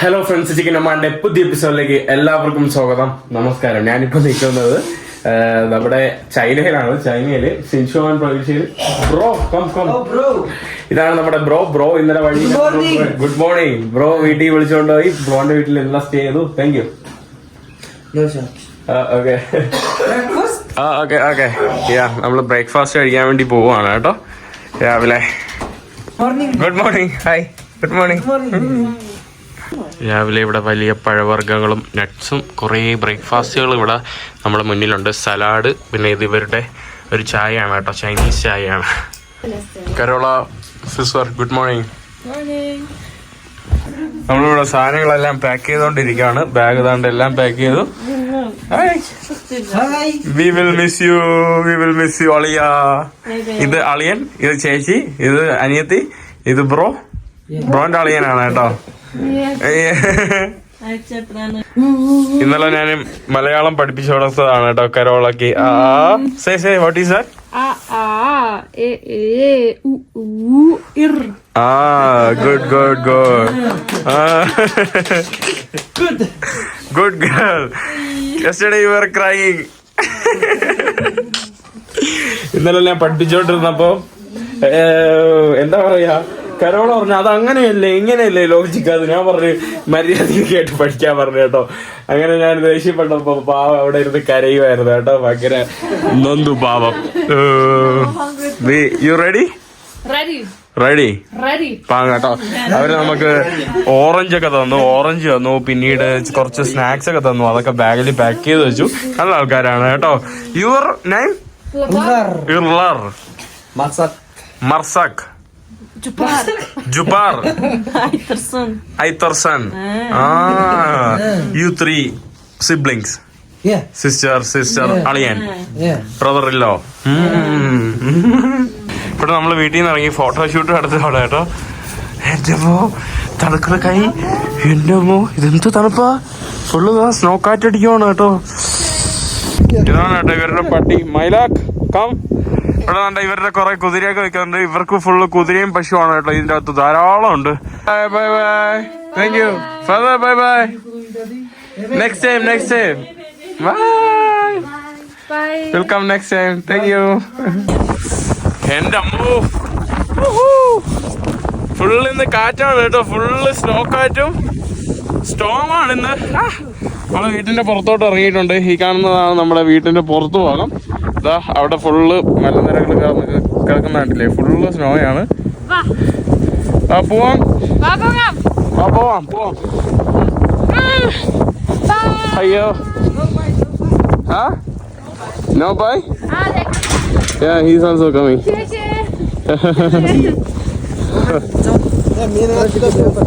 Hello friends chicken അമ്മാന്റെ പുതിയ എപ്പിസോഡിലേക്ക് എല്ലാവർക്കും സ്വാഗതം. നമസ്കാരം. ഞാനിപ്പോ നിൽക്കുന്നത് നമ്മുടെ ചൈനയിലാണ്. ചൈനയിൽ സിൻഷുവാൻ പ്രവിശ്യയിൽ ബ്രോ കം കം ബ്രോ ഇതാണ് നമ്മുടെ ബ്രോ. ബ്രോ ഇന്നലെ വഴി ഗുഡ് മോർണിംഗ് ബ്രോ വീട്ടിൽ വിളിച്ചുകൊണ്ട് പോയി. ബ്രോന്റെ വീട്ടിൽ എല്ലാം സ്റ്റേ ചെയ്തു. Thank you. Okay okay okay yeah നമ്മൾ ബ്രേക്ക്ഫാസ്റ്റ് കഴിക്കാൻ വേണ്ടി പോവുകയാണ് കേട്ടോ. രാവിലെ. Good morning hi good morning. രാവിലെ ഇവിടെ വലിയ പഴവർഗങ്ങളും നട്ട്സും കുറേ ബ്രേക്ക്ഫാസ്റ്റുകൾ ഇവിടെ നമ്മുടെ മുന്നിലുണ്ട്. സലാഡ് പിന്നെ ഇത് ഇവരുടെ ഒരു ചായയാണ് കേട്ടോ. ചൈനീസ് ചായയാണ്. കരോള സിസ്റ്റർ ഗുഡ് മോർണിംഗ് നമ്മളിവിടെ സാധനങ്ങളെല്ലാം പാക്ക് ചെയ്തോണ്ടിരിക്കുകയാണ് ബാഗ് താണ്ട് എല്ലാം പാക്ക് ചെയ്തു. We will miss you we will miss you അളിയ. ഇത് അളിയൻ ഇത് ചേച്ചി ഇത് അനിയത്തി ഇത് ബ്രോ ബ്രോന്റെ അളിയനാണ് കേട്ടോ. ഇന്നലെ ഞാൻ മലയാളം പഠിപ്പിച്ചു കൊടുത്തതാണ് കേട്ടോ കരോളക്ക്. ആ സേ സേ വാട്ട് ഈസ്. ആ good good good good girl yesterday you are crying ഇന്നലെ ഞാൻ പഠിപ്പിച്ചോണ്ടിരുന്നപ്പോ എന്താ പറയാ? കരോള പറഞ്ഞു അത് അങ്ങനെയല്ലേ ഇങ്ങനെയല്ലേ ലോജിക്ക് അത് ഞാൻ പറഞ്ഞു മര്യാദയ്ക്ക് കേട്ട് പഠിക്കാൻ പറഞ്ഞു കേട്ടോ. അങ്ങനെ ഞാൻ ദേഷ്യപ്പെട്ടപ്പോ പാവം അവിടെ ഇരുന്ന് കരയുമായിരുന്നു കേട്ടോ ഭയങ്കര നൊന്തു പാവം. You ready Ready. റെഡി കേട്ടോ. അവർ നമുക്ക് ഓറഞ്ച് ഒക്കെ തന്നു ഓറഞ്ച് തന്നു പിന്നീട് കുറച്ച് സ്നാക്സ് ഒക്കെ തന്നു അതൊക്കെ ബാഗിൽ പാക്ക് ചെയ്ത് വെച്ചു. നല്ല ആൾക്കാരാണ് കേട്ടോ. Your name Ular. ഇർലർ Masak. മർസക്. ജുബാർ. ഐത്തർസൺ ആ you three siblings Yeah. Sister sister അളിയൻ Yeah. ബ്രദർ ഇല്ലോ ഇവിടെ നമ്മൾ വീട്ടിൽ നിന്ന് ഇറങ്ങി ഫോട്ടോഷൂട്ട് നടത്തുകയാണ് കേട്ടോ. എന്റെ മോ തണുക്കുന്ന കൈ. എന്റെ മോ ഇതെന്ത് തണുപ്പാ? ഫുള്ള് സ്നോ കാറ്റടിക്കുവാണ് കേട്ടോ. ഇതാണ് കേട്ടോ ഇവരുടെ പട്ടി. മൈലാക്ക് കം ഇവിടെ കണ്ട ഇവരുടെ കുറെ കുതിരയൊക്കെ വെക്കുന്നുണ്ട്. ഇവർക്ക് ഫുള്ള് കുതിരയും പശുവാണ് കേട്ടോ ഇതിന്റെ അകത്ത്. ധാരാളം ഉണ്ട്. Bye bye bye thank you father bye bye next time next time bye. Welcome next time thank you എന്റെ അമ്മോ. ഫുള്ള് ഇന്ന് കാറ്റാണ് കേട്ടോ. ഫുള്ള് സ്നോ കാറ്റും സ്റ്റോം ആണ് ഇന്ന്. നമ്മൾ വീട്ടിന്റെ പുറത്തോട്ട് ഇറങ്ങിയിട്ടുണ്ട്. ഈ കാണുന്നതാണ് നമ്മുടെ വീട്ടിന്റെ പുറത്തു ഭാഗം. ഇതാ അവിടെ ഫുള്ള് മലനിരകൾ കിടക്കുന്ന കണ്ടില്ലേ ഫുള്ള് സ്നോയാണ്. ആ പോവാം. ആ പോവാം പോവാം. അയ്യോ. ആ? No bye. Yeah, he's also coming.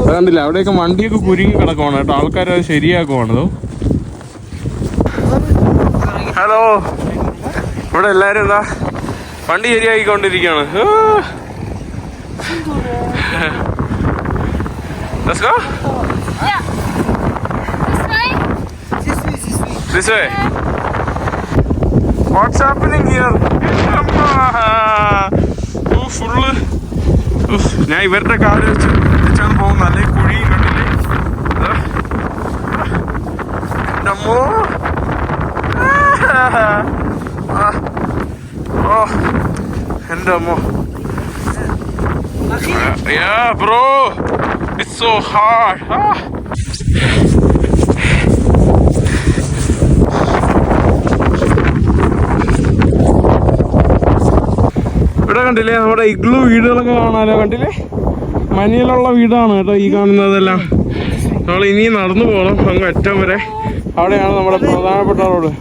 കണ്ടില്ല? അവിടെയൊക്കെ വണ്ടിയൊക്കെ കുരുങ്ങി കിടക്കുവാണ് കേട്ടോ. ആൾക്കാർ അത് ഹലോ. ഇവിടെ എല്ലാരും എന്താ വണ്ടി ശരിയാക്കിക്കൊണ്ടിരിക്കുകയാണ് ഫുള്ള്. ഞാൻ ഇവരുടെ കാൽ വെച്ച് വെച്ചാണ് പോകുന്നത് അല്ലെ കുഴി കണ്ടില്ലേ? ദാ. ഓ എന്റെ അമ്മോ bro. It's so hard. Ah. ഇവിടെ കണ്ടില്ലേ നമ്മുടെ ഇഗ്ലു വീടുകളൊക്കെ കാണാലോ കണ്ടില്ലേ മഞ്ഞിലുള്ള വീടാണ് കേട്ടോ ഈ കാണുന്നതെല്ലാം നമ്മൾ ഇനി നടന്നു പോകണം അങ്ങ് അറ്റം വരെ അവിടെയാണ് നമ്മുടെ പ്രധാനപ്പെട്ട റോഡ്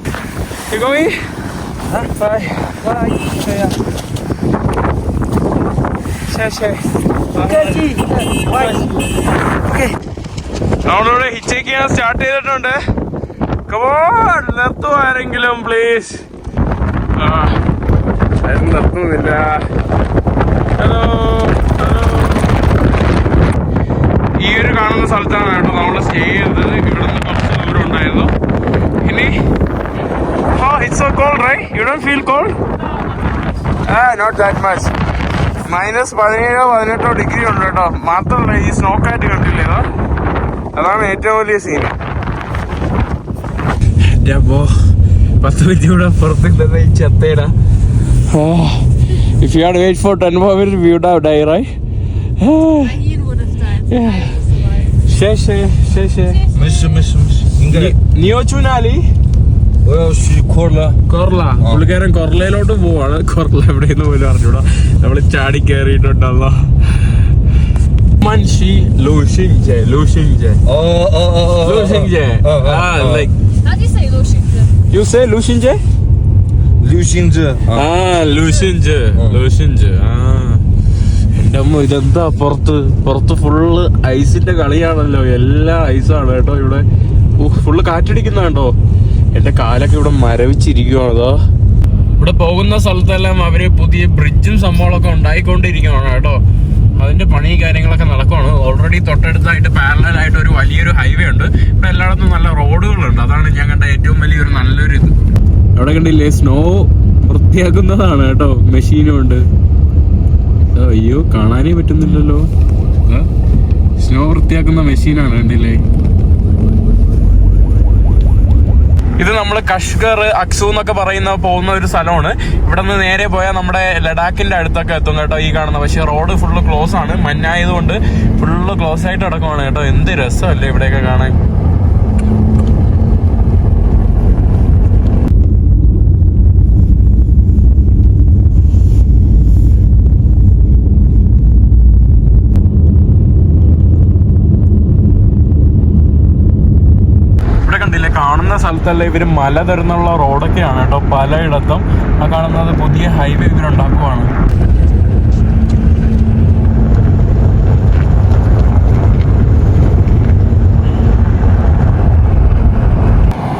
ഇഗോയി Bye. Yeah. നമ്മളിവിടെ ഹിച്ചേക്ക് ചെയ്യാൻ സ്റ്റാർട്ട് ചെയ്തിട്ടുണ്ട് കമോൺ നിർത്തൂ ആരെങ്കിലും പ്ലീസ് ആരും നിർത്തുന്നില്ല. ഹലോ ഹലോ ഈ ഒരു കാണുന്ന സ്ഥലത്താണ് കേട്ടോ നമ്മൾ സ്റ്റേ ചെയ്തത്. ഇവിടെ നിന്ന് കുറച്ച് ദൂരം ഉണ്ടായിരുന്നു. ഇനി it's so cold right you don't feel cold ആ നോട്ട് ദാറ്റ് മച്ച് മൈനസ് പതിനേഴോ പതിനെട്ടോ ഡിഗ്രി ഉണ്ട് കേട്ടോ. മാത്രമല്ല ഈ സ്നോ കാറ്റ് കണ്ടില്ലേ ഇതാ? അതാണ് ഏറ്റവും വലിയ സീൻ അപ്പോ പത്ത് മിനിറ്റ് കൂടെ പുറത്തുണ്ടെന്ന് ഈ ഓ if you are wait for ten for minute view have die right. ശേ ശേ ശേ ശേ. Ingrid. നിയോച്ചുനാലി Bo ja już korla. കൊർല പുള്ളിക്കാരൻ കൊർലയിലോട്ട് പോവാണ്. കൊർല എവിടെയെന്ന് പോലും അറിഞ്ഞൂടാ. നമ്മൾ ചാടി കയറിയിട്ടുണ്ടല്ലോ മൻഷി. ലൂഷിൻജെ ലൂഷിൻജെ. ലൂഷിൻജെ ആ like you say? You say ലൂഷിൻജെ Lusinży. ആ ലൂഷിൻജ് ലൂഷിൻജ് ആ. എന്റെ അമ്മ ഇതെന്താ പുറത്ത്? പുറത്ത് ഫുള്ള് ഐസിന്റെ കളിയാണല്ലോ. എല്ലാ ഐസാണ് കേട്ടോ ഇവിടെ. ഫുള്ള് കാറ്റടിക്കുന്ന കേട്ടോ. എന്റെ കാലൊക്കെ ഇവിടെ മരവിച്ചിരിക്കുവാണ് അതോ? ഇവിടെ പോകുന്ന സ്ഥലത്തെല്ലാം അവർ പുതിയ ബ്രിഡ്ജും സംഭവങ്ങളൊക്കെ ഉണ്ടായിക്കൊണ്ടിരിക്കുകയാണ് കേട്ടോ. അതിന്റെ പണി കാര്യങ്ങളൊക്കെ നടക്കുവാണ്. ഓൾറെഡി തൊട്ടടുത്തായിട്ട് പാരലായിട്ട് ഒരു വലിയൊരു ഹൈവേ ഉണ്ട്. ഇവിടെ എല്ലായിടത്തും നല്ല റോഡുകളുണ്ട് അതാണ് ഞാൻ കണ്ട ഏറ്റവും വലിയൊരു നല്ലൊരു ഇത്. അവിടെ കണ്ടില്ലേ സ്നോ വൃത്തിയാക്കുന്നതാണ് കേട്ടോ. മെഷീനും ഉണ്ട്. അയ്യോ കാണാനേ പറ്റുന്നില്ലല്ലോ. സ്നോ വൃത്തിയാക്കുന്ന മെഷീനാണ് കണ്ടില്ലേ? ഇത് നമ്മൾ കഷ്കർ അക്സു എന്നൊക്കെ പറയുന്ന പോകുന്ന ഒരു സ്ഥലമാണ്. ഇവിടെ നിന്ന് നേരെ പോയാൽ നമ്മുടെ ലഡാക്കിന്റെ അടുത്തൊക്കെ എത്തും കേട്ടോ ഈ കാണുന്ന. പക്ഷേ റോഡ് ഫുള്ള് ക്ലോസ് ആണ്. മഞ്ഞായതുകൊണ്ട് ഫുള്ള് ക്ലോസ് ആയിട്ട് കിടക്കുവാണ് കേട്ടോ. എന്ത് രസമല്ലേ ഇവിടെയൊക്കെ കാണാൻ ഇവിടെ കണ്ടില്ലേ കാണുന്ന സ്ഥലത്തല്ല ഇവർ മല തരുന്നുള്ള റോഡൊക്കെയാണ് കേട്ടോ പലയിടത്തും. ആ കാണുന്നത് പുതിയ ഹൈവേ ഇവരുണ്ടാക്കുവാണ്.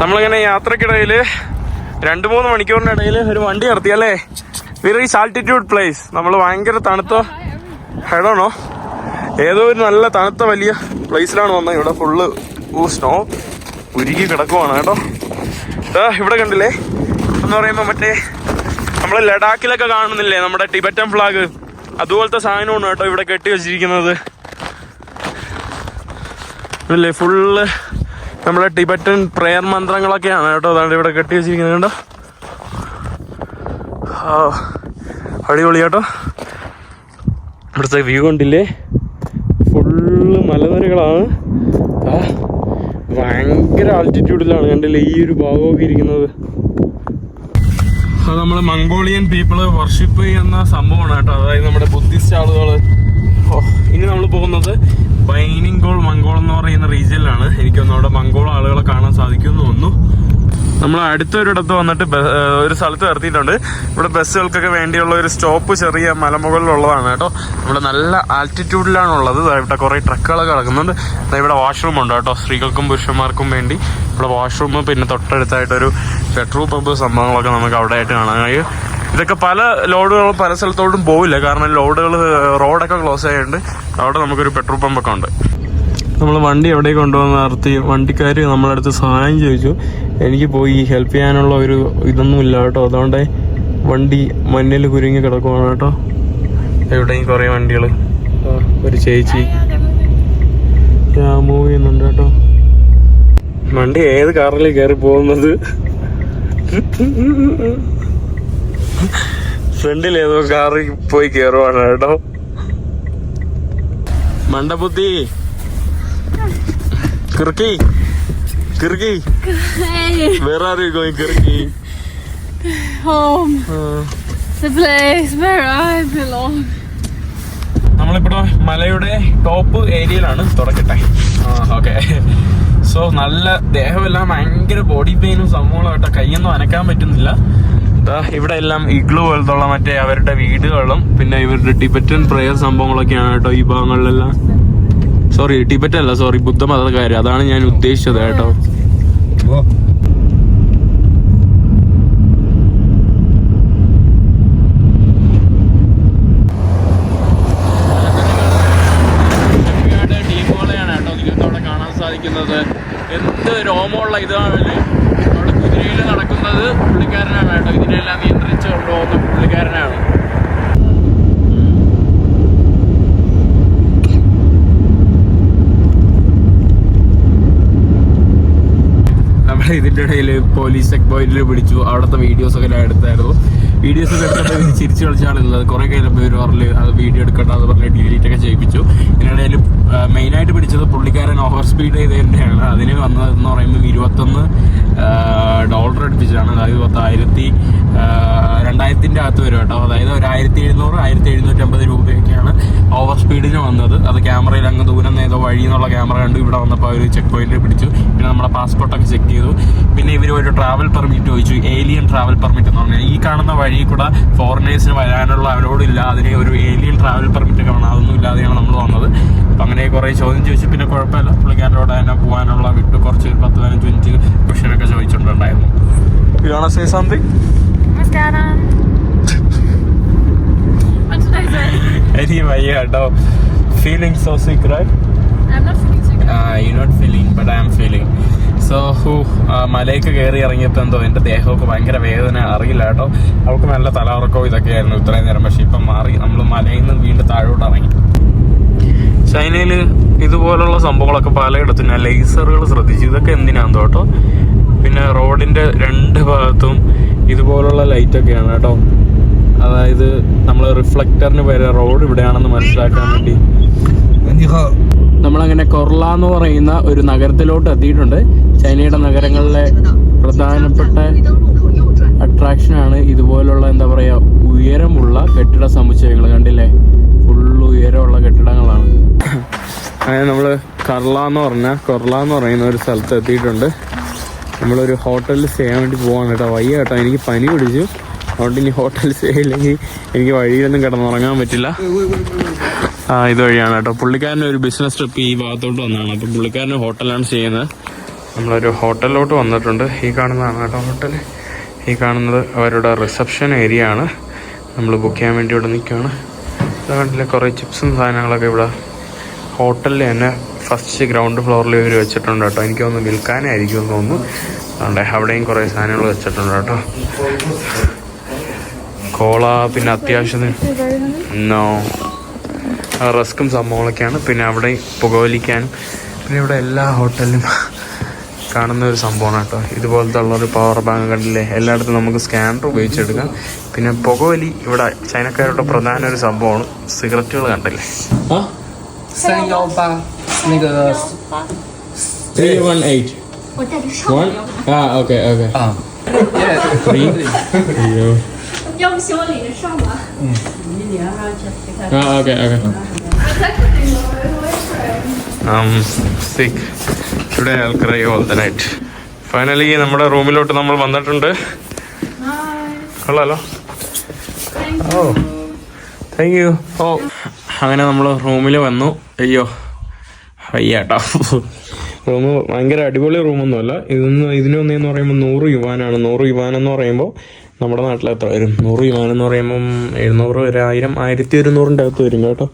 നമ്മളിങ്ങനെ യാത്രക്കിടയിൽ രണ്ട് മൂന്ന് മണിക്കൂറിന്റെ ഇടയിൽ ഒരു വണ്ടി നിർത്തിയല്ലേ? വെറി ആൾട്ടിറ്റ്യൂഡ് പ്ലേസ് നമ്മൾ ഭയങ്കര തണുത്ത ഹെഡാണോ ഏതോ ഒരു നല്ല തണുത്ത വലിയ പ്ലേസിലാണ് വന്നത്. ഇവിടെ ഫുള്ള് സ്നോ ഉരുകി കിടക്കുവാണ് കേട്ടോ. ഇവിടെ കണ്ടില്ലേ? എന്ന് പറയുമ്പോൾ മറ്റേ നമ്മൾ ലഡാക്കിലൊക്കെ കാണുന്നില്ലേ? നമ്മുടെ ടിബറ്റൻ ഫ്ലാഗ്. അതുപോലത്തെ സാധനമാണ് കേട്ടോ ഇവിടെ കെട്ടി വെച്ചിരിക്കുന്നത്. അല്ലേ ഫുള്ള് നമ്മുടെ ടിബറ്റൻ പ്രെയർ മന്ത്രങ്ങളൊക്കെയാണ് കേട്ടോ അതാണ് ഇവിടെ കെട്ടി വെച്ചിരിക്കുന്നത് കേട്ടോ അടിപൊളി കേട്ടോ. ഇവിടുത്തെ വ്യൂ കണ്ടില്ലേ? ഫുള്ള് മലനിരകളാണ്. ഭയങ്കര ആൾട്ടിറ്റ്യൂഡിലാണ് കണ്ടില്ലേ ഈ ഒരു ഭാഗമൊക്കെ ഇരിക്കുന്നത്. അത് നമ്മൾ മംഗോളിയൻ പീപ്പിൾ വർഷിപ്പ് ചെയ്യുന്ന സംഭവമാണ് കേട്ടോ. അതായത് നമ്മുടെ ബുദ്ധിസ്റ്റ് ആളുകൾ ഇനി നമ്മൾ പോകുന്നത് ബൈനിങ്കോൾ മംഗോൾ എന്ന് പറയുന്ന റീജിയനിലാണ് എനിക്കൊന്നും അവിടെ മംഗോൾ ആളുകളെ കാണാൻ സാധിക്കുമെന്ന് തോന്നുന്നു. നമ്മൾ അടുത്തൊരിടത്ത് വന്നിട്ട് ഒരു സ്ഥലത്ത് നിർത്തിയിട്ടുണ്ട്. ഇവിടെ ബസ്സുകൾക്കൊക്കെ വേണ്ടിയുള്ള ഒരു സ്റ്റോപ്പ് ചെറിയ മലമുകളിലുള്ളതാണ് കേട്ടോ. ഇവിടെ നല്ല ആൾട്ടിറ്റ്യൂഡിലാണ് ഉള്ളത് ദാ ഇവിടെ കുറേ ട്രക്കുകളൊക്കെ കിടക്കുന്നുണ്ട്. ഇവിടെ വാഷ്റൂം ഉണ്ട് കേട്ടോ. സ്ത്രീകൾക്കും പുരുഷന്മാർക്കും വേണ്ടി. ഇവിടെ വാഷ്റൂം പിന്നെ തൊട്ടടുത്തായിട്ടൊരു പെട്രോൾ പമ്പ് സംഭവങ്ങളൊക്കെ നമുക്ക് അവിടെ ആയിട്ട് കാണാൻ കഴിയും. ഇതൊക്കെ പല ലോഡുകളും പല സ്ഥലത്തോട്ടും പോവില്ല. കാരണം ലോഡുകൾ റോഡൊക്കെ ക്ലോസ് ആയതുകൊണ്ട് അവിടെ നമുക്കൊരു പെട്രോൾ പമ്പൊക്കെ ഉണ്ട്. നമ്മൾ വണ്ടി എവിടെ കൊണ്ടുവന്ന് നിർത്തി വണ്ടിക്കാർ നമ്മളെ അടുത്ത് സഹായം ചോദിച്ചു. എനിക്ക് പോയി ഹെൽപ്പ് ചെയ്യാനുള്ള ഒരു ഇതൊന്നും ഇല്ല കേട്ടോ. അതുകൊണ്ട് വണ്ടി മണ്ണിൽ കുരുങ്ങി കിടക്കുവാണ് കേട്ടോ. എവിടെയും കുറേ വണ്ടികൾ ഒരു ചേച്ചി. മൂവ് ചെയ്യുന്നുണ്ട് കേട്ടോ. വണ്ടി ഏത് കാറിൽ കയറി പോകുന്നത്? ഫ്രണ്ടിൽ ഏതോ കാറിൽ പോയി കയറുവാണ് കേട്ടോ. മണ്ടബുദ്ധി. Kirky. Hey, Where are you going, Kirky? home. The place where I belong. നമ്മളിപ്പോ മലയുടെ ടോപ്പ് ഏരിയയിലാണ് തുടക്കട്ടെ ഓക്കെ സോ നല്ല ദേഹമെല്ലാം ഭയങ്കര ബോഡി പെയിനും സംഭവങ്ങളായിട്ട് കൈയൊന്നും അനക്കാൻ പറ്റുന്നില്ല ഇവിടെ എല്ലാം ഇഗ്ലു പോലത്തുള്ള മറ്റേ അവരുടെ വീടുകളും പിന്നെ ഇവരുടെ ടിബറ്റൻ പ്രെയർ സംഭവങ്ങളൊക്കെയാണ് കേട്ടോ ഈ ഭാഗങ്ങളിലെല്ലാം സോറി ടിബറ്റ് അല്ല സോറി ബുദ്ധമതക്കാര് അതാണ് ഞാൻ ഉദ്ദേശിച്ചത് കേട്ടോ. സാധിക്കുന്നത്. എന്ത് രോമമുള്ള ഇതാണല്ലേ? അവിടെ കുതിരയിൽ നടക്കുന്നത് പുള്ളിക്കാരനാണ് കേട്ടോ. ഇതിനെല്ലാം നിയന്ത്രിച്ചുകൊണ്ട് കൊണ്ടുപോകുന്ന പുള്ളിക്കാരനാണ്. ഇതിന്റെ ഇടയിൽ പോലീസ് ചെക്ക് പോയിന്റിൽ പിടിച്ചു. അവിടുത്തെ വീഡിയോസ് ഒക്കെ ഞാൻ എടുത്തായിരുന്നു. വീഡിയോസ് എടുത്തപ്പോൾ ചിരിച്ചു ചിരിച്ചു അത് കുറെ കഴിഞ്ഞപ്പോൾ ഇവർ പറഞ്ഞു അത് വീഡിയോ എടുക്കണ്ട എന്ന് പറഞ്ഞ് ഡിലീറ്റ് ഒക്കെ ചെയ്യിപ്പിച്ചു. ഇതിനിടയിൽ മെയിനായിട്ട് പിടിച്ചത് പുള്ളിക്കാരൻ ഓവർ സ്പീഡ് ചെയ്തതിന്റെയാണ് അതിന് വന്നതെന്ന് പറയുമ്പോൾ ഇരുപത്തൊന്ന് ഡോളർ അടുപ്പിച്ചാണ് അതായത് പത്തായിരത്തി രണ്ടായിരത്തിന്റെ അകത്ത് വരും കേട്ടോ. അതായത് ഒരു ആയിരത്തി എഴുന്നൂറ് ആയിരത്തി എഴുന്നൂറ്റമ്പത് രൂപയൊക്കെയാണ് ഓവർ സ്പീഡിന് വന്നത്. അത് ക്യാമറയിൽ അങ്ങ് ദൂരം ഏതോ വഴി എന്നുള്ള ക്യാമറ കണ്ടു ഇവിടെ വന്നപ്പോൾ അവർ ചെക്ക് പോയിന്റിൽ പിടിച്ചു. പിന്നെ നമ്മുടെ പാസ്പോർട്ടൊക്കെ ചെക്ക് ചെയ്തു. പിന്നെ ഇവർ ഒരു ട്രാവൽ പെർമിറ്റ് ചോദിച്ചു. ഏലിയൻ ട്രാവൽ പെർമിറ്റ് എന്ന് പറഞ്ഞാൽ ഈ കാണുന്ന വഴി കൂടെ ഫോറിനേഴ്സിന് വരാനുള്ള അവരോടില്ല. അതിന് ഒരു ഏലിയൻ ട്രാവൽ പെർമിറ്റ് ഒക്കെ വേണം. അതൊന്നും ഇല്ലാതെയാണ് നമ്മൾ വന്നത്. അപ്പം അങ്ങനെ കുറേ ചോദ്യം ചോദിച്ചു പിന്നെ കുഴപ്പമില്ല. പുള്ളിക്കാരനോട് തന്നെ പോകാനുള്ള വിട്ട്. കുറച്ച് ഒരു പത്ത് പതിനഞ്ച് മിനിറ്റ് ക്വസ്റ്റ്യനൊക്കെ ചോദിച്ചിട്ടുണ്ടായിരുന്നു I say? എനിക്ക് വയ്യ കേട്ടോ. Feeling so sick you not feeling but I am feeling so who മലയ്ക്ക് കയറി ഇറങ്ങിയപ്പോൾ എന്തോ എന്റെ ദേഹമൊക്കെ ഭയങ്കര വേദന അറിയില്ല കേട്ടോ. അവൾക്ക് നല്ല തലകറക്കോ ഇതൊക്കെയായിരുന്നു ഇത്രയും നേരം പക്ഷെ ഇപ്പം മാറി നമ്മൾ മലയിൽ നിന്ന് വീണ്ടും താഴോട്ട് ഇറങ്ങി. ചൈനയിൽ ഇതുപോലുള്ള സംഭവങ്ങളൊക്കെ പലയിടത്തും ഞാൻ ലേസറുകൾ ശ്രദ്ധിച്ചു. ഇതൊക്കെ എന്തിനാന്ന് കേട്ടോ? പിന്നെ റോഡിന്റെ രണ്ട് ഭാഗത്തും ഇതുപോലുള്ള ലൈറ്റൊക്കെയാണ് കേട്ടോ. അതായത് നമ്മൾ റിഫ്ലക്ടറിന് വരെ റോഡ് ഇവിടെയാണെന്ന് മനസ്സിലാക്കാൻ വേണ്ടി. നമ്മളങ്ങനെ കൊർള എന്ന് പറയുന്ന ഒരു നഗരത്തിലോട്ട് എത്തിയിട്ടുണ്ട്. ചൈനയുടെ നഗരങ്ങളിലെ പ്രധാനപ്പെട്ട അട്രാക്ഷനാണ് ഇതുപോലുള്ള എന്താ പറയുക ഉയരമുള്ള കെട്ടിട സമുച്ചയങ്ങൾ കണ്ടില്ലേ? ഫുള്ള് ഉയരമുള്ള കെട്ടിടങ്ങളാണ്. അങ്ങനെ നമ്മൾ കർള എന്ന് പറഞ്ഞ കൊർള എന്ന് പറയുന്ന ഒരു സ്ഥലത്ത് എത്തിയിട്ടുണ്ട്. നമ്മളൊരു ഹോട്ടലിൽ സ്റ്റേ ചെയ്യാൻ വേണ്ടി പോകാൻ കേട്ടോ. വയ്യ കേട്ടോ. എനിക്ക് പനി പിടിച്ചു. അതുകൊണ്ട് ഇനി ഹോട്ടലിൽ സ്റ്റേ ഇല്ലെങ്കിൽ എനിക്ക് വഴിയിലൊന്നും കിടന്നുറങ്ങാൻ പറ്റില്ല. ആ ഇതുവഴിയാണ് കേട്ടോ. പുള്ളിക്കാരന്റെ ഒരു ബിസിനസ് ട്രിപ്പ് ഈ ഭാഗത്തോട്ട് വന്നതാണ്. അപ്പം പുള്ളിക്കാരന്റെ ഹോട്ടലാണ് ചെയ്യുന്നത്. നമ്മളൊരു ഹോട്ടലിലോട്ട് വന്നിട്ടുണ്ട്. ഈ കാണുന്നതാണ് കേട്ടോ ഹോട്ടൽ ഈ കാണുന്നത് അവരുടെ റിസപ്ഷൻ ഏരിയ ആണ്. നമ്മൾ ബുക്ക് ചെയ്യാൻ വേണ്ടി ഇവിടെ നിൽക്കുകയാണ്. ഇത് കണ്ടില്ലേ കുറേ ചിപ്സും സാധനങ്ങളൊക്കെ ഇവിടെ ഹോട്ടലിൽ തന്നെ ഫസ്റ്റ് ഗ്രൗണ്ട് ഫ്ലോറിൽ ഇവർ വെച്ചിട്ടുണ്ട് കേട്ടോ. എനിക്ക് തോന്നുന്നു വിൽക്കാനായിരിക്കും എന്ന് തോന്നുന്നു. അതുകൊണ്ട് അവിടെയും കുറേ സാധനങ്ങൾ വെച്ചിട്ടുണ്ട് കേട്ടോ. കോള പിന്നെ അത്യാവശ്യത്തിന് നോ റസ്ക്കും സംഭവങ്ങളൊക്കെയാണ്. പിന്നെ അവിടെ പുകവലിക്കാനും പിന്നെ ഇവിടെ എല്ലാ ഹോട്ടലിലും കാണുന്ന ഒരു സംഭവമാണ് കേട്ടോ. ഇതുപോലത്തെ ഉള്ളൊരു പവർ ബാങ്ക് കണ്ടില്ലേ? എല്ലായിടത്തും നമുക്ക് സ്കാനർ ഉപയോഗിച്ചെടുക്കാം. പിന്നെ പുകവലി ഇവിടെ ചൈനക്കാരുടെ പ്രധാന ഒരു സംഭവമാണ്. സിഗരറ്റുകൾ കണ്ടില്ലേ? ആ? ഓക്കെ ഓക്കെ ആ 要不行，我领着上吧。 ആ okay okay um, sick. Today I'll cry all the night. Finally നമ്മുടെ റൂമിലോട്ട് നമ്മൾ വന്നിട്ടുണ്ട് കൊള്ളാലോ ഓ താങ്ക് യു ഓ അങ്ങനെ നമ്മൾ റൂമിൽ വന്നു അയ്യോ വയ്യാട്ടോ റൂം ഭയങ്കര അടിപൊളി റൂമൊന്നുമല്ല ഇതൊന്ന് ഇതിനൊന്നേന്ന് പറയുമ്പോൾ നൂറ് യുവാനാണ് നൂറ് യുവാൻ എന്ന് പറയുമ്പോൾ നമ്മുടെ നാട്ടിൽ എത്ര വരും? നൂറ് വിമാനം എന്ന് പറയുമ്പം എഴുന്നൂറ് ഒരു ആയിരം ആയിരത്തി ഒരുന്നൂറിന്റെ അകത്ത് വരും കേട്ടോ.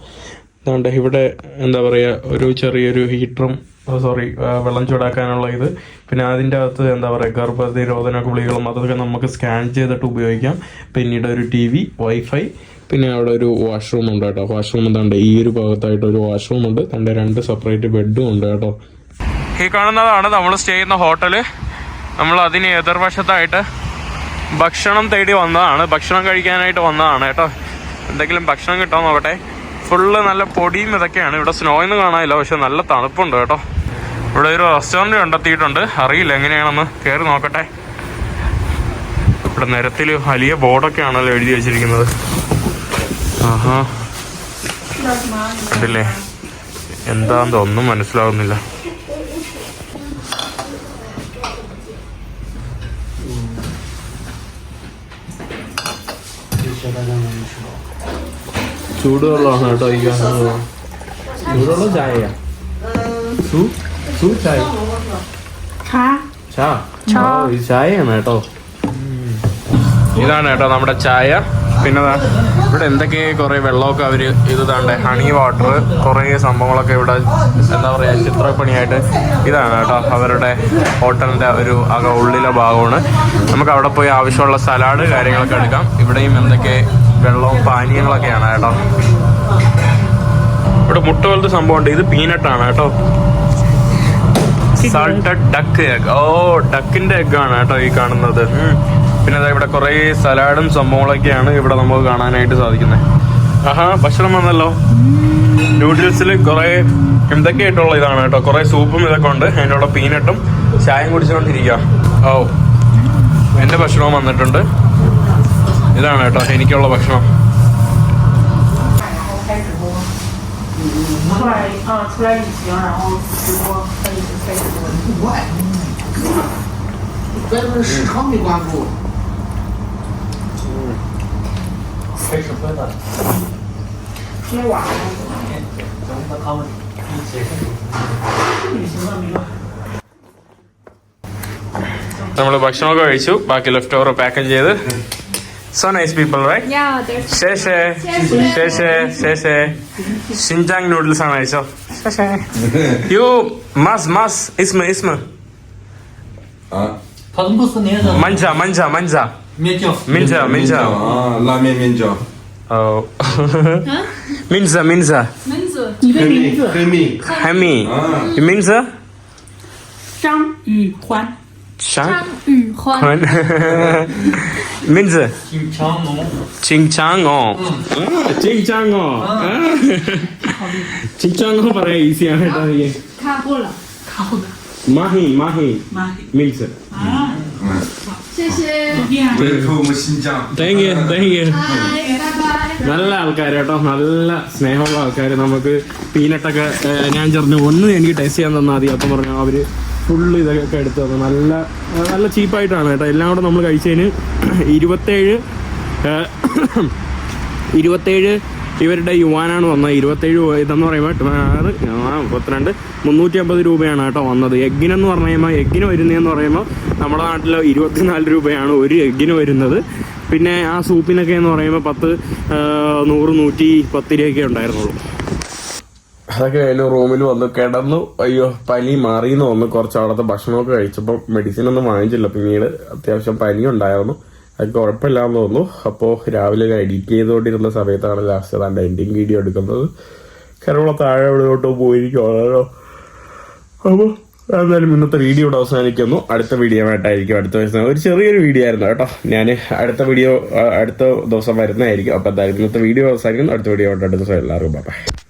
അതുകൊണ്ട് ഇവിടെ എന്താ പറയുക ഒരു ചെറിയൊരു ഹീറ്ററും സോറി വെള്ളം ചൂടാക്കാനുള്ള ഇത്. പിന്നെ അതിന്റെ അകത്ത് എന്താ പറയുക ഗർഭനിരോധന ഗുളികളും അതൊക്കെ നമുക്ക് സ്കാൻ ചെയ്തിട്ട് ഉപയോഗിക്കാം. പിന്നീട് ഒരു ടി വി വൈഫൈ പിന്നെ അവിടെ ഒരു വാഷ്റൂം ഉണ്ട് കേട്ടോ. വാഷ്റൂം എന്താണ്ട് ഈ ഒരു ഭാഗത്തായിട്ട് ഒരു വാഷ്റൂം ഉണ്ട്. തന്റെ രണ്ട് സെപ്പറേറ്റ് ബെഡും ഉണ്ട് കേട്ടോ. ഈ കാണുന്നതാണ് നമ്മൾ സ്റ്റേ ചെയ്യുന്ന ഹോട്ടൽ. നമ്മൾ അതിന് എതിർവശത്തായിട്ട് ഭക്ഷണം തേടി വന്നതാണ്. ഭക്ഷണം കഴിക്കാനായിട്ട് വന്നതാണ് കേട്ടോ. എന്തെങ്കിലും ഭക്ഷണം കിട്ടാൻ നോക്കട്ടെ. ഫുള്ള് നല്ല പൊടിയും ഇതൊക്കെയാണ്. ഇവിടെ സ്നോ ഒന്നും കാണാനില്ല. പക്ഷെ നല്ല തണുപ്പുണ്ട് കേട്ടോ. ഇവിടെ ഒരു റെസ്റ്റോറന്റ് കണ്ടെത്തിയിട്ടുണ്ട്. അറിയില്ല എങ്ങനെയാണെന്ന്. കയറി നോക്കട്ടെ. ഇവിടെ നിരത്തിൽ വലിയ ബോർഡൊക്കെയാണല്ലോ എഴുതി വെച്ചിരിക്കുന്നത്. ആഹാ. കണ്ടില്ലേ? എന്താന്ന് ഒന്നും മനസ്സിലാവുന്നില്ല. ചൂടുവെള്ളമാണ് കേട്ടോ ഈ കാണുന്നത്. ചൂടുവെള്ളം ചായ. സൂ സൂ ചായ. ചാ. ചായയാണ് കേട്ടോ. ഇതാണ് കേട്ടോ നമ്മുടെ ചായ. പിന്നെ ഇവിടെ എന്തൊക്കെ കുറെ വെള്ളമൊക്കെ അവർ ഇത് താണ്ടെ ഹണി വാട്ടർ കുറേ സംഭവങ്ങളൊക്കെ ഇവിടെ എന്താ പറയാ ചിത്രപ്പണിയായിട്ട് ഇതാണ് കേട്ടോ. അവരുടെ ഹോട്ടലിന്റെ ഒരു അക ഉള്ളിലെ ഭാഗമാണ്. നമുക്ക് അവിടെ പോയി ആവശ്യമുള്ള സലാഡ് കാര്യങ്ങളൊക്കെ എടുക്കാം. ഇവിടെയും എന്തൊക്കെ വെള്ളവും പാനീയങ്ങളൊക്കെയാണ് കേട്ടോ. ഇവിടെ മുട്ട പോലത്തെ സംഭവം ഉണ്ട് ഇത് പീനട്ടാണ് കേട്ടോ. സാൾട്ടഡ് ഡക്ക് എഗ് ഓ ഡക്കിന്റെ എഗ് ആണ് കേട്ടോ ഈ കാണുന്നത്. പിന്നെ ഇവിടെ കുറെ സലാഡും സംഭവങ്ങളൊക്കെയാണ് ഇവിടെ നമുക്ക് കാണാനായിട്ട് സാധിക്കുന്നത്. ആഹാ ഭക്ഷണം വന്നല്ലോ. നൂഡിൽസിൽ കുറെ എന്തൊക്കെയായിട്ടുള്ള ഇതാണ് കേട്ടോ. കുറെ സൂപ്പും ഇതൊക്കെ ഉണ്ട്. അതിന്റെ കൂടെ പീനട്ടും ചായയും കുടിച്ചുകൊണ്ടിരിക്കുക. ഓ എന്റെ ഭക്ഷണവും വന്നിട്ടുണ്ട്. ഇതാണ് കേട്ടോ എനിക്കുള്ള ഭക്ഷണം. നമ്മൾ ഭക്ഷണമൊക്കെ കഴിച്ചു ബാക്കി ലെഫ്റ്റ് ഓവർ പാക്ക് ചെയ്ത് so nice people right Yeah, there's ശേഷേ ശേഷേ ശേഷേ ഷിൻജാങ് noodles ആണ് കഴിച്ചോ ശേഷേ യു മസ് മസ് ഇസ്മ ഇസ്മ 他们不是那个 Mancha Mancha 面酱，面酱，面酱啊，拉面面酱。哦，呵呵，名字，名字，名字，你的名字，黑米，黑米，你名字？张宇欢，张宇欢，名字？金昌龙，金昌龙，金昌龙，金昌龙，把那意思啊，大爷，卡过了，卡过了，马黑，马黑，马黑，名字？啊。谢谢。വെൽക്കവും Xinjiang thank you thank you നല്ല ആൾക്കാർ കേട്ടോ. നല്ല സ്നേഹമുള്ള ആൾക്കാർ നമുക്ക് പീനട്ടൊക്കെ ഞാൻ ചെറിഞ്ഞു ഒന്ന് എനിക്ക് ടേസ്റ്റ് ചെയ്യാൻ തന്നാൽ മതി. അപ്പം പറഞ്ഞു അവർ ഫുള്ള് ഇതൊക്കെ എടുത്തു തന്നു. നല്ല നല്ല ചീപ്പായിട്ടാണ് കേട്ടോ. എല്ലാം കൂടെ നമ്മൾ കഴിച്ചതിന് ഇരുപത്തേഴ് ഇരുപത്തേഴ് ഇവരുടെ യുവാനാണ് വന്നത്. ഇരുപത്തേഴ് ഇതെന്ന് പറയുമ്പോൾ ആറ് മുപ്പത്തിരണ്ട്. മുന്നൂറ്റി അമ്പത് രൂപയാണ് കേട്ടോ വന്നത്. എഗ്ഗിനെന്ന് പറഞ്ഞു കഴിയുമ്പോൾ എഗ്ഗിന് വരുന്നതെന്ന് പറയുമ്പോൾ നമ്മുടെ നാട്ടിൽ ഇരുപത്തിനാല് രൂപയാണ് ഒരു എഗ്ഗിന് വരുന്നത്. പിന്നെ ആ സൂപ്പിനൊക്കെ എന്ന് പറയുമ്പോൾ പത്ത് നൂറ് നൂറ്റി പത്ത് രൂപയൊക്കെ ഉണ്ടായിരുന്നുള്ളൂ. അതൊക്കെ കഴിഞ്ഞ് റൂമിൽ വന്ന് കിടന്നു. അയ്യോ പനി മാറിയെന്ന് വന്ന് കുറച്ച് അവിടുത്തെ ഭക്ഷണമൊക്കെ കഴിച്ചപ്പോൾ മെഡിസിൻ ഒന്നും വാങ്ങിച്ചില്ല. പിന്നീട് അത്യാവശ്യം പനി ഉണ്ടായിരുന്നു അത് കുഴപ്പമില്ലാന്ന് തോന്നുന്നു. അപ്പോൾ രാവിലെ എഡിറ്റ് ചെയ്തുകൊണ്ടിരുന്ന സമയത്താണ് ലാസ്റ്റ് അതാണ്ട് എൻഡിങ് വീഡിയോ എടുക്കുന്നത്. കരമുള്ള താഴെ എവിടെയോട്ടോ പോയിരിക്കുവാണല്ലോ അപ്പോൾ എന്തായാലും ഇന്നത്തെ വീഡിയോ ഇവിടെ അവസാനിക്കുന്നു. അടുത്ത വീഡിയോ ആയിട്ടായിരിക്കും അടുത്ത ദിവസം. ഒരു ചെറിയൊരു വീഡിയോ ആയിരുന്നു കേട്ടോ. ഞാൻ അടുത്ത വീഡിയോ അടുത്ത ദിവസം വരുന്നതായിരിക്കും. അപ്പോൾ എന്തായാലും ഇന്നത്തെ വീഡിയോ അവസാനിക്കുന്നു. അടുത്ത വീഡിയോ ആയിട്ട് അടുത്ത ദിവസം എല്ലാവർക്കും ബൈ